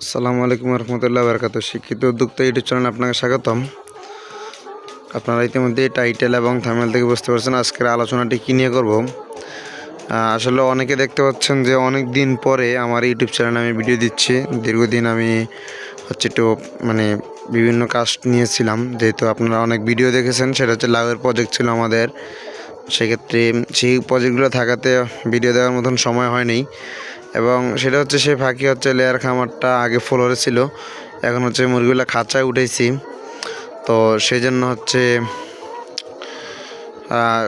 আসসালামু আলাইকুম রহমতুল্লাহ বারকাত শিক্ষিত উদ্যোক্তা ইউটিউব চ্যানেলে আপনাকে স্বাগতম। আপনারা ইতিমধ্যে টাইটেল এবং থামেল থেকে বুঝতে পারছেন আজকের আলোচনাটি কী নিয়ে করব। আসলে অনেকে দেখতে পাচ্ছেন যে অনেক দিন পরে আমার ইউটিউব চ্যানেলে আমি ভিডিও দিচ্ছি। দীর্ঘদিন আমি হচ্ছে একটু মানে বিভিন্ন কাজ নিয়েছিলাম। যেহেতু আপনারা অনেক ভিডিও দেখেছেন, সেটা হচ্ছে লাভের প্রজেক্ট ছিল আমাদের। সেক্ষেত্রে সেই প্রজেক্টগুলো থাকাতে ভিডিও দেওয়ার মতন সময় হয়নি। এবং সেটা হচ্ছে সে ফাঁকি হচ্ছে লেয়ার খামারটা আগে ফ্লোরে ছিল। এখন হচ্ছে মুরগিগুলো খাঁচায় উঠেছি। তো সেই জন্য হচ্ছে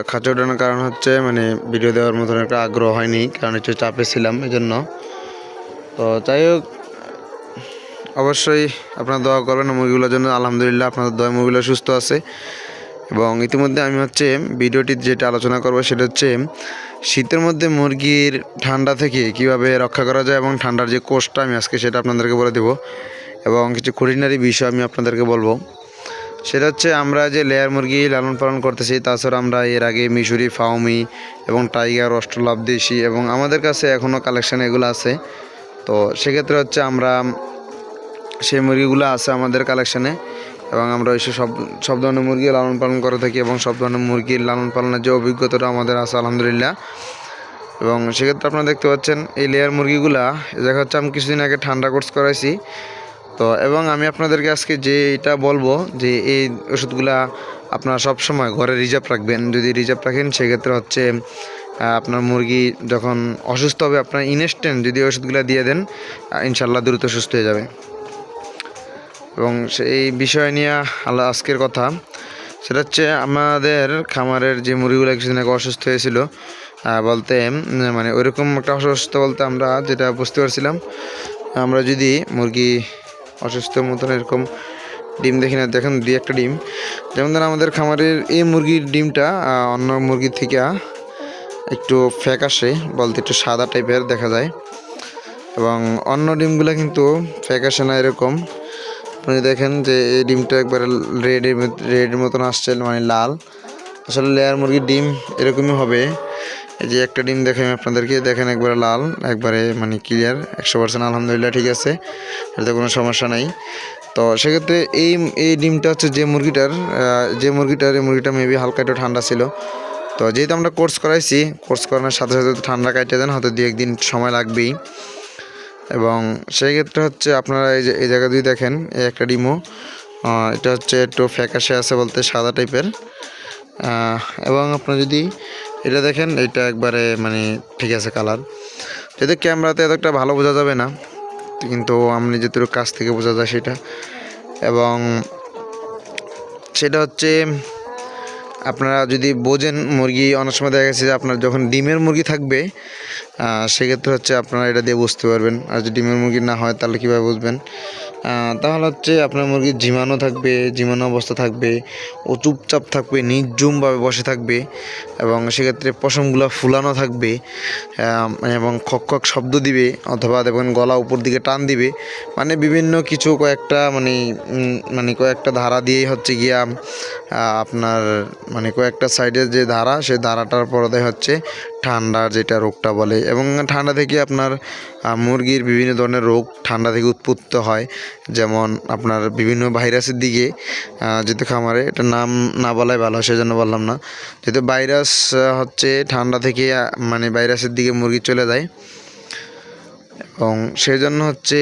খাঁচা উঠানোর কারণ হচ্ছে মানে ভিডিও দেওয়ার মতন একটা আগ্রহ হয়নি, কারণ হচ্ছে চাপে ছিলাম এই জন্য তো যাই হোক, অবশ্যই আপনারা দোয়া করবেন মুরগিগুলোর জন্য। আলহামদুলিল্লাহ আপনাদের দোয়া মুরগিগুলো সুস্থ আছে। এবং ইতিমধ্যে আমি হচ্ছে ভিডিওটি যেটা আলোচনা করব সেটা হচ্ছে শীতের মধ্যে মুরগির ঠান্ডা থেকে কীভাবে রক্ষা করা যায় এবং ঠান্ডার যে কোষটা, আমি আজকে সেটা আপনাদেরকে বলে দেবো। এবং কিছু খুঁটিনারি বিষয় আমি আপনাদেরকে বলব। সেটা হচ্ছে, আমরা যে লেয়ার মুরগি লালন পালন করতেছি, তাছাড়া আমরা এর আগে মিশরি ফাউমি এবং টাইগার, অস্ট্রলাভ, দেশি এবং আমাদের কাছে এখনও কালেকশান এগুলো আছে। তো সেক্ষেত্রে হচ্ছে আমরা, সেই মুরগিগুলো আছে আমাদের কালেকশানে। এবং আমরা ওই সব সব ধরনের মুরগি লালন পালন করে থাকি এবং সব ধরনের মুরগির লালন পালনের যে অভিজ্ঞতাটা আমাদের আছে, আলহামদুলিল্লাহ। এবং সেক্ষেত্রে আপনারা দেখতে পাচ্ছেন এই লেয়ার মুরগিগুলা দেখা হচ্ছে আমি কিছুদিন আগে ঠান্ডা কোর্স করাইছি। তো এবং আমি আপনাদেরকে আজকে যে এটা বলব যে এই ওষুধগুলা আপনারা সব সময় ঘরে রিজার্ভ রাখবেন। যদি রিজার্ভ রাখেন, সেক্ষেত্রে হচ্ছে আপনার মুরগি যখন অসুস্থ হবে, আপনার ইনস্ট্যান্ট যদি ওষুধগুলো দিয়ে দেন ইনশাল্লাহ দ্রুত সুস্থ হয়ে যাবে। এবং সেই বিষয় নিয়ে আল্লাহ আজকের কথা। সেটা হচ্ছে আমাদের খামারের যে মুরগিগুলো কিছুদিন আগে অসুস্থ হয়েছিল বলতে মানে ওইরকম একটা অসুস্থ বলতে আমরা যেটা বুঝতে পারছিলাম, আমরা যদি মুরগি অসুস্থ মতন এরকম ডিম দেখি না, দেখেন দুই একটা ডিম। যেমন ধরেন আমাদের খামারের এই মুরগির ডিমটা অন্য মুরগির থেকে একটু ফ্যাকাশে বলতে একটু সাদা টাইপের দেখা যায়। এবং অন্য ডিমগুলো কিন্তু ফ্যাকাশে না এরকম। আপনি দেখেন যে এই ডিমটা একবারে রেড রেড মতন আসছে মানে লাল। আসলে লেয়ার মুরগির ডিম এরকমই হবে। এই যে একটা ডিম দেখেন আপনাদেরকে, দেখেন একবারে লাল, একবারে মানে ক্লিয়ার একশো পার্সেন্ট আলহামদুলিল্লাহ ঠিক আছে, এটাতে কোনো সমস্যা নাই। তো সেক্ষেত্রে এই এই ডিমটা হচ্ছে যে মুরগিটার যে মুরগিটার, এই মুরগিটা মেবি হালকা একটু ঠান্ডা ছিল। তো যেহেতু আমরা কোর্স করাইছি কোর্স করানোর সাথে সাথে ঠান্ডা কাটিয়ে দেন, হয়তো দু একদিন সময় লাগবেই। এবং সেই ক্ষেত্রে হচ্ছে আপনারা এই যে, এই জায়গা যদি দেখেন, এই একটা ডিমো। এটা হচ্ছে একটু ফ্যাকাশে আছে বলতে সাদা টাইপের। এবং আপনারা যদি এটা দেখেন, এটা একবারে মানে ঠিক আছে কালার। যদি ক্যামেরাতে এত একটা ভালো বোঝা যাবে না, কিন্তু আপনি যেটুকু কাছ থেকে বোঝা যায় সেটা। এবং সেটা হচ্ছে আপনারা যদি বোঝেন মুরগি, অনেক সময় দেখা গেছে যে আপনার যখন ডিমের মুরগি থাকবে সেক্ষেত্রে হচ্ছে আপনারা এটা দিয়ে বুঝতে পারবেন। আর যদি ডিমের মুরগি না হয়, তাহলে কীভাবে বুঝবেন? তাহলে হচ্ছে আপনার মুরগির ঝিমানো থাকবে ঝিমানো অবস্থা থাকবে, ও চুপচাপ থাকবে, নির্জুমভাবে বসে থাকবে এবং সেক্ষেত্রে পশমগুলো ফুলানো থাকবে এবং খক খক শব্দ দিবে অথবা দেখবেন গলা উপর দিকে টান দিবে। মানে বিভিন্ন কিছু কয়েকটা মানে মানে কয়েকটা ধারা দিয়েই হচ্ছে গিয়া আপনার মানে কয়েকটা সাইডের যে ধারা সেই ধারাটার পরতে হচ্ছে ঠান্ডা যেটা রোগটা বলে এবং ঠান্ডা থেকে আপনার মুরগির বিভিন্ন ধরনের রোগ ঠান্ডা থেকে উৎপত্ত হয়। যেমন আপনার বিভিন্ন ভাইরাসের দিকে যেহেতু খামারে, এটা নাম না বলাই ভালো সেজন্য বললাম না। যেহেতু ভাইরাস হচ্ছে ঠান্ডা থেকে মানে ভাইরাসের দিকে মুরগি চলে যায়। এবং সেই জন্য হচ্ছে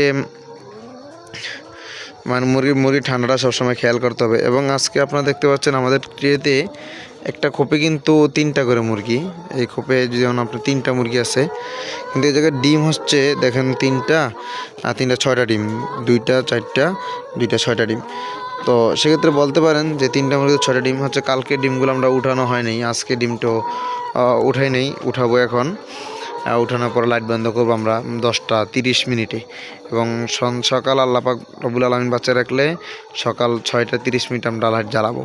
মানে মুরগি মুরগি ঠান্ডাটা সবসময় খেয়াল করতে হবে। এবং আজকে আপনারা দেখতে পাচ্ছেন আমাদের ট্রেতে একটা খোপে কিন্তু তিনটা করে মুরগি। এই খোপে যেমন আপনার তিনটা মুরগি আছে, কিন্তু এই জায়গায় ডিম হচ্ছে, দেখেন তিনটা, আর তিনটা ছয়টা ডিম, দুইটা, চারটা, দুইটা, ছয়টা ডিম। তো সেক্ষেত্রে বলতে পারেন যে তিনটা মুরগি ছয়টা ডিম হচ্ছে, কালকে ডিমগুলো আমরা উঠানো হয়নি আজকে ডিমটো উঠাই নেই, উঠাবো এখন। উঠানোর পর লাইট বন্ধ করব আমরা দশটা তিরিশ মিনিটে। এবং সকাল আল্লাপাক রবুল আলমিন বাচ্চা রাখলে সকাল ছয়টা তিরিশ মিনিট আমরা লাইট জ্বালাবো।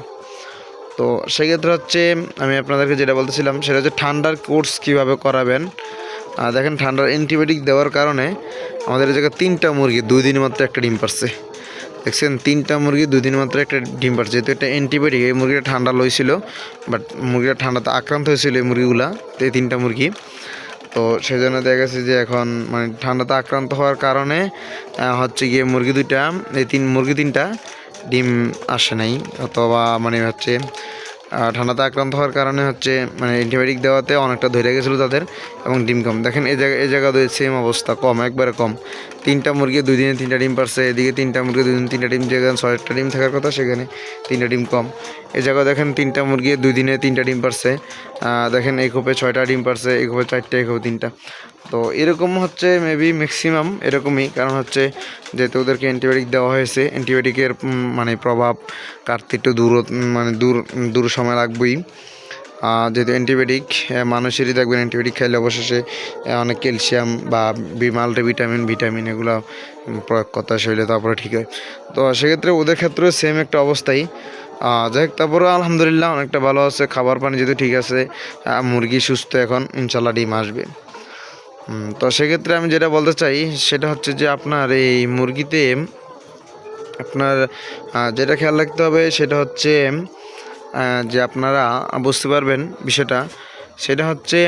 তো সেক্ষেত্রে হচ্ছে আমি আপনাদেরকে যেটা বলতেছিলাম, সেটা হচ্ছে ঠান্ডার কোর্স কীভাবে করাবেন। দেখেন ঠান্ডার অ্যান্টিবায়োটিক দেওয়ার কারণে আমাদের এই জায়গায় তিনটা মুরগি, দুই দিন মাত্র একটা ডিম পারছে দেখছেন, তিনটা মুরগি, দুই দিন মাত্র একটা ডিম পারছে যেহেতু এটা অ্যান্টিবায়োটিক এই মুরগিটা ঠান্ডা লইছিল বাট মুরগিটা ঠান্ডাতে আক্রান্ত হয়েছিল এই মুরগিগুলা, এই তিনটা মুরগি। তো সেই জন্য দেখা গেছে যে এখন মানে ঠান্ডাতে আক্রান্ত হওয়ার কারণে হচ্ছে গিয়ে মুরগি দুইটা, এই তিন, মুরগি তিনটা ডিম আসে নাই, অথবা মানে হচ্ছে ঠান্ডাতে আক্রান্ত হওয়ার কারণে হচ্ছে মানে অ্যান্টিবায়োটিক দেওয়াতে অনেকটা ধরে গেছিল তাদের, এবং ডিম কম। দেখেন, এই জায়গায় এই জায়গা সেম অবস্থা, কম, একবারে কম। তিনটা মুরগি দুই দিনে তিনটা ডিম পারছে, এদিকে তিনটা মুরগি দুই দিনে তিনটা ডিম, যেখানে ছয়টা ডিম থাকার কথা, সেখানে তিনটা ডিম কম। এই জায়গায় দেখেন, তিনটা মুরগি দুই দিনে তিনটা ডিম পারছে। দেখেন, এই খোপে ছয়টা ডিম পারছে, এই খোপে চারটে, এই খোপে তিনটা। তো এরকম হচ্ছে মেবি ম্যাক্সিমাম এরকমই, কারণ হচ্ছে যেহেতু ওদেরকে অ্যান্টিবায়োটিক দেওয়া হয়েছে অ্যান্টিবায়োটিকের মানে প্রভাব কাটতে একটু দূর মানে দূর দূর সময় লাগবেই। যেহেতু অ্যান্টিবায়োটিক মানুষেরই দেখবেন অ্যান্টিবায়োটিক খাইলে অবশেষে অনেক ক্যালসিয়াম বা মাল্টিভিটামিন ভিটামিন এগুলো প্রয়োগ করতে শরীরে, তারপরে ঠিক হয়। তো সেক্ষেত্রে ওদের ক্ষেত্রেও সেম একটা অবস্থাই। যাই হোক তারপরে আলহামদুলিল্লাহ অনেকটা ভালো আছে, খাবার পানি যেহেতু ঠিক আছে মুরগি সুস্থ এখন, ইনশাল্লাহ ডিম আসবে। তো সেক্ষেত্রে আমি যেটা বলতে চাই, সেটা হচ্ছে যে আপনার এই মুরগিতে আপনার যেটা খেয়াল রাখতে হবে সেটা হচ্ছে যে আপনারা বুঝতে পারবেন বিষয়টা, সেটা হচ্ছে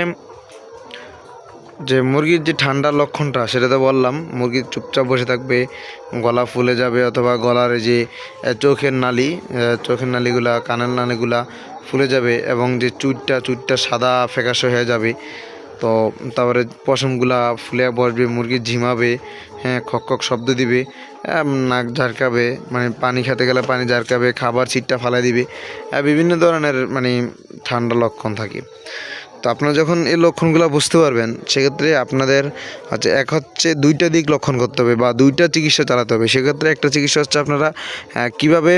যে মুরগির যে ঠান্ডার লক্ষণটা, সেটা তো বললাম, মুরগি চুপচাপ বসে থাকবে, গলা ফুলে যাবে অথবা গলার যে চোখের নালি চোখের নালিগুলা, কানের নালিগুলা ফুলে যাবে এবং যে চুটটা চুটটা সাদা ফ্যাকাশে হয়ে যাবে তো তারপরে পশমগুলা ফুলে বসবে মুরগি ঝিমাবে হ্যাঁ খক খক শব্দ দিবে নাক ঝারকাবে মানে পানি খেতে গেলে পানি ঝারকাবে খাবার ছিটটা ফালাই দিবে বিভিন্ন ধরনের মানে ঠান্ডা লক্ষণ থাকে। তো আপনারা যখন এই লক্ষণগুলো বুঝতে পারবেন সেক্ষেত্রে আপনাদের হচ্ছে এক হচ্ছে দুইটা দিক লক্ষণ করতে হবে বা দুইটা চিকিৎসা চালাতে হবে। সেক্ষেত্রে একটা চিকিৎসা হচ্ছে আপনারা কীভাবে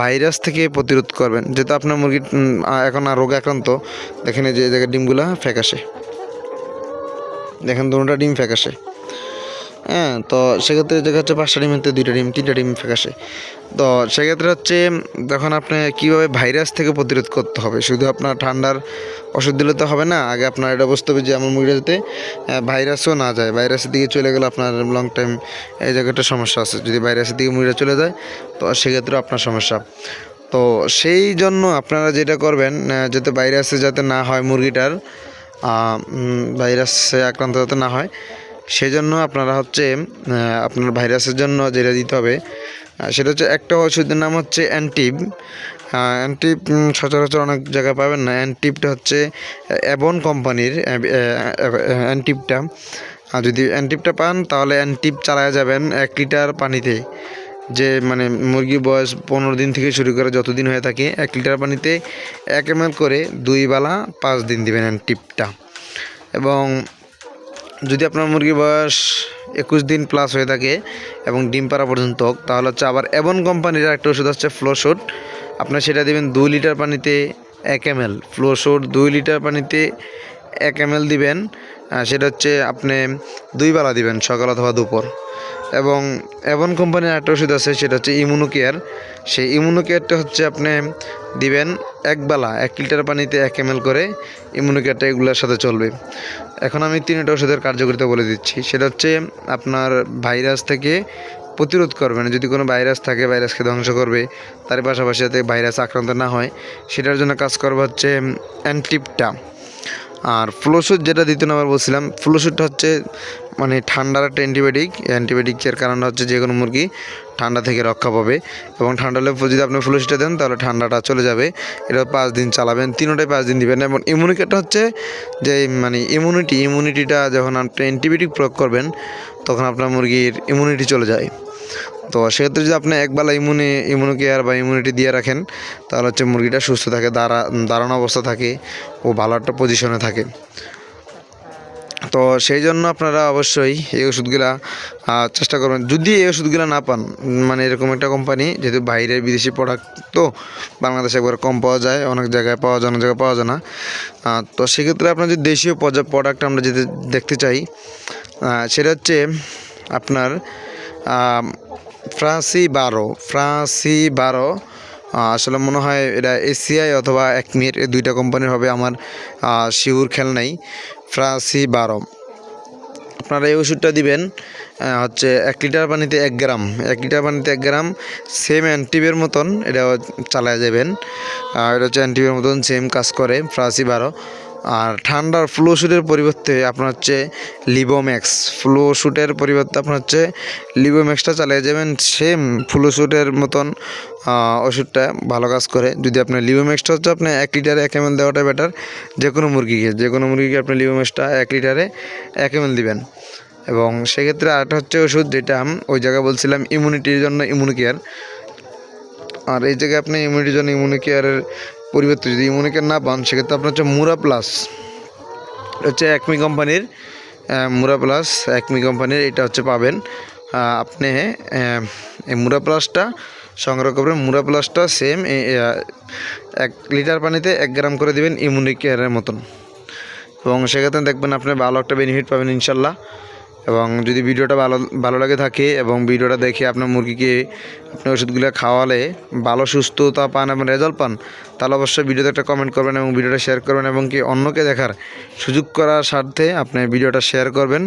ভাইরাস থেকে প্রতিরোধ করবেন। যেহেতু আপনার আহ, এখন আর রোগে আক্রান্ত দেখেন যে জায়গায় ডিমগুলো ফ্যাকাশে। দেখেন দুটোটা ডিম ফ্যাকাশে। হ্যাঁ তো সেক্ষেত্রে দেখা যাচ্ছে পাঁচটা ডিমের থেকে দুইটা ডিম, তিনটা ডিম ফেকাসে তো সেক্ষেত্রে হচ্ছে তখন আপনি কীভাবে ভাইরাস থেকে প্রতিরোধ করতে হবে, শুধু আপনার ঠান্ডার ওষুধ দিলে তো হবে না, আগে আপনার এটা বুঝতে হবে যে আমার মুরগিটা যাতে ভাইরাসও না যায়, ভাইরাসের দিকে চলে গেলে আপনার লং টাইম এই জায়গাটা সমস্যা আছে, যদি ভাইরাসের দিকে মুরগিটা চলে যায়, তো সেক্ষেত্রে আপনার সমস্যা। তো সেই জন্য আপনারা যেটা করবেন যাতে ভাইরাসে যাতে না হয় মুরগিটার ভাইরাসে আক্রান্ত যাতে না হয় সেই জন্য আপনারা হচ্ছে আপনার ভাইরাসের জন্য যেটা দিতে হবে সেটা হচ্ছে একটা ওষুধের নাম হচ্ছে অ্যান্টিব অ্যান্টিপ সচরাচর অনেক জায়গায় পাবেন না অ্যান্টিপটা হচ্ছে অ্যাবন কোম্পানির অ্যান্টিপটা আর যদি অ্যান্টিপটা পান, তাহলে অ্যান্টিপ চালায় যাবেন এক লিটার পানিতে। যে মানে মুরগির বয়স পনেরো দিন থেকে শুরু করে যতদিন হয়ে থাকে, এক লিটার পানিতে এক এম করে দুই বেলা পাঁচ দিন দিবেন অ্যান্টিপটা এবং যদি আপনার মুরগির বয়স একুশ দিন প্লাস হয়ে থাকে এবং ডিম পাড়া পর্যন্ত হোক তাহলে হচ্ছে আবার এমন কোম্পানির একটা ওষুধ হচ্ছে ফ্লোশুট আপনার সেটা দেবেন দুই লিটার পানিতে এক এম এল ফ্লোশুট দুই লিটার পানিতে এক এম দিবেন সেটা হচ্ছে আপনি দুই বেলা দিবেন সকাল অথবা দুপুর। এবং এমন কোম্পানির একটা ওষুধ আছে, সেটা হচ্ছে ইমিউনো কেয়ার সেই ইমিউনো কেয়ারটা হচ্ছে আপনি দিবেন এক বেলা, এক লিটার পানিতে এক এম করে ইমিউনো কেয়ারটা এগুলোর সাথে চলবে। এখন আমি তিনটা ওষুধের কার্যকারিতা বলে দিচ্ছি। সেটা হচ্ছে আপনার ভাইরাস থেকে প্রতিরোধ করবে না যদি কোনো ভাইরাস থাকে, ভাইরাসকে ধ্বংস করবে, তার পাশাপাশি যাতে ভাইরাস আক্রান্ত না হয়, সেটার জন্য কাজ করবে হচ্ছে অ্যান্টিপটা। আর ফ্লোশুট যেটা দ্বিতীয় নম্বর বলছিলাম ফ্লোশুটটা হচ্ছে মানে ঠান্ডার একটা অ্যান্টিবায়োটিক অ্যান্টিবায়োটিকের কারণ হচ্ছে যে কোনো মুরগি ঠান্ডা থেকে রক্ষা পাবে এবং ঠান্ডা হলে যদি আপনি ফ্লুশিটা দেন তাহলে ঠান্ডাটা চলে যাবে। এটা পাঁচ দিন চালাবেন তিনোটাই পাঁচ দিন দিবেন এবং ইমিউনিকেটটা হচ্ছে যে মানে ইমিউনিটি ইমিউনিটিটা যখন আপনি অ্যান্টিবায়োটিক প্রয়োগ করবেন, তখন আপনার মুরগির ইমিউনিটি চলে যায়। তো সেক্ষেত্রে যদি আপনি একবেলা ইমিউনি ইমিউনো কেয়ার বা ইমিউনিটি দিয়ে রাখেন, তাহলে হচ্ছে মুরগিটা সুস্থ থাকে, দাঁড়া, দাঁড়ানো অবস্থা থাকে ও ভালো একটা পজিশনে থাকে। তো সেই জন্য আপনারা অবশ্যই এই ওষুধগুলা চেষ্টা করবেন। যদি এই ওষুধগুলো না পান মানে এরকম একটা কোম্পানি যেহেতু বাইরের বিদেশি প্রোডাক্ট তো বাংলাদেশে একবার কম পাওয়া যায়, অনেক জায়গায় পাওয়া যায়, অনেক জায়গায় পাওয়া যায় না। তো সেক্ষেত্রে আপনার যদি দেশীয় প্রোডাক্ট আমরা যদি দেখতে চাই সেটা হচ্ছে আপনার ফ্রান্সি বারো ফ্রান্সি বারো আসলে মনে হয় এটা এসিআই অথবা এক মিনিট এই দুইটা কোম্পানির হবে আমার শিউর খেল নাই। ফ্রান্সি বারো আপনারা এই ওষুধটা দিবেন হচ্ছে এক লিটার পানিতে এক গ্রাম, এক লিটার পানিতে এক গ্রাম সেম অ্যান্টিবের মতন এটা চালায় যাবেন। এটা হচ্ছে অ্যান্টিবের মতন সেম কাজ করে ফ্রাসি বারো আর ঠান্ডার ফ্লো শ্যুটের পরিবর্তে আপনার হচ্ছে লিবোম্যাক্স ফ্লো শ্যুটের পরিবর্তে আপনার হচ্ছে লিবোম্যাক্সটা চালিয়ে যাবেন সেম ফ্লো শ্যুটের মতন ওষুধটা ভালো কাজ করে। যদি আপনার লিবোম্যাক্সটা হচ্ছে আপনি এক লিটারে এক এমএল দেওয়াটা বেটার যে কোনো মুরগিকে যে কোনো মুরগিকে আপনি লিবোম্যাক্সটা এক লিটারে এক এমএল দিবেন। এবং সেক্ষেত্রে আরেকটা হচ্ছে ওষুধ যেটা ওই জায়গায় বলছিলাম ইমিউনিটির জন্য ইমিউনিকেয়ার আর এই জায়গায় আপনি ইমিউনিটির জন্য ইমিউনিকেয়ারের পরিবর্তে যদি ইমিউনিকেয়ার না পান, সেক্ষেত্রে আপনার হচ্ছে মুরা প্লাস। হচ্ছে একমি কোম্পানির মুরা প্লাস, একমি কোম্পানির এটা হচ্ছে পাবেন। আপনি এই মুরা প্লাসটা সংগ্রহ করবেন। মুরা প্লাসটা সেম এক লিটার পানিতে এক গ্রাম করে দিবেন ইমিউনিকেয়ারের মতন। এবং সেক্ষেত্রে দেখবেন আপনি ভালো একটা বেনিফিট পাবেন ইনশাল্লাহ। এবং যদি ভিডিওটা ভালো ভালো লাগে থাকে এবং ভিডিওটা দেখে আপনার মুরগিকে আপনি ওষুধগুলো খাওয়ালে ভালো, সুস্থতা পান এবং রেজাল্ট পান, তাহলে অবশ্যই ভিডিওতে একটা কমেন্ট করবেন এবং ভিডিওটা শেয়ার করবেন এবং কি অন্যকে দেখার সুযোগ করার স্বার্থে আপনি ভিডিওটা শেয়ার করবেন।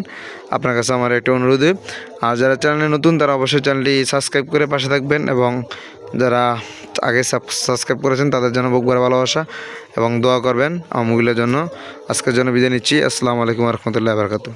আপনার কাছে আমার একটা অনুরোধ, আর যারা চ্যানেলে নতুন, তারা অবশ্যই চ্যানেলটি সাবস্ক্রাইব করে পাশে থাকবেন এবং যারা আগে সাবস্ক্রাইব করেছেন, তাদের জন্য বুক ভরা ভালোবাসা এবং দোয়া করবেন। আমার মুগিলের জন্য আজকের জন্য বিদায় নিচ্ছি। আসসালামু আলাইকুম রহমতুল্লাহ বারকাতু